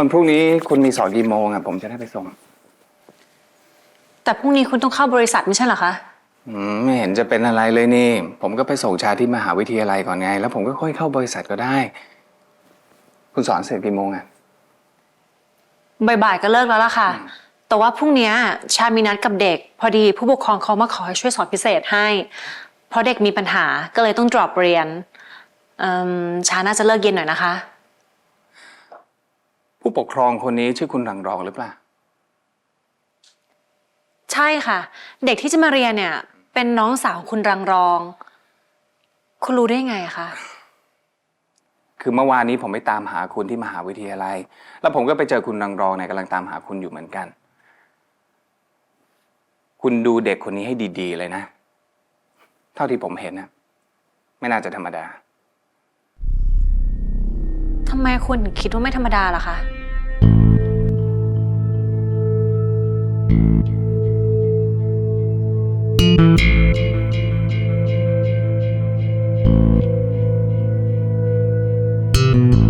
วันพรุ่งนี้คุณมีสอนกี่โมงอะผมจะได้ไปส่ง แต่พรุ่งนี้คุณต้องเข้าบริษัทไม่ใช่เหรอคะอืมไม่เห็นจะเป็นอะไรเลยนี่ ผมก็ไปส่งชาที่มหาวิทยาลัยก่อนไง แล้วผมก็ค่อยเข้าบริษัทก็ได้ คุณสอนเสร็จกี่โมงอะ บ่ายๆก็เลิกแล้วล่ะค่ะ แต่ว่าพรุ่งเนี้ยชามีนัดกับเด็ก พอดีผู้ปกครองเขามาขอให้ช่วยสอนพิเศษให้ เพราะเด็กมีปัญหาก็เลยต้อง drop เรียนเอิ่มชาน่าจะเลิกเย็นหน่อยนะคะผู้ ปกครองคนนี้ชื่อคุณรังรองหรือเปล่า ใช่ค่ะ เด็กที่จะมาเรียนเนี่ย เป็นน้องสาวของคุณรังรอง คุณรู้ได้ไงอะคะ คือเมื่อวานนี้ผมไปตามหาคุณที่มหาวิทยาลัย แล้วผมก็ไปเจอคุณรังรองเนี่ยกำลังตามหาคุณอยู่เหมือนกัน คุณดูเด็กคนนี้ให้ดีๆเลยนะ เท่าที่ผมเห็นนะไม่น่าจะธรรมดา ทำไมคุณถึงคิดว่าไม่ธรรมดาล่ะคะ ผ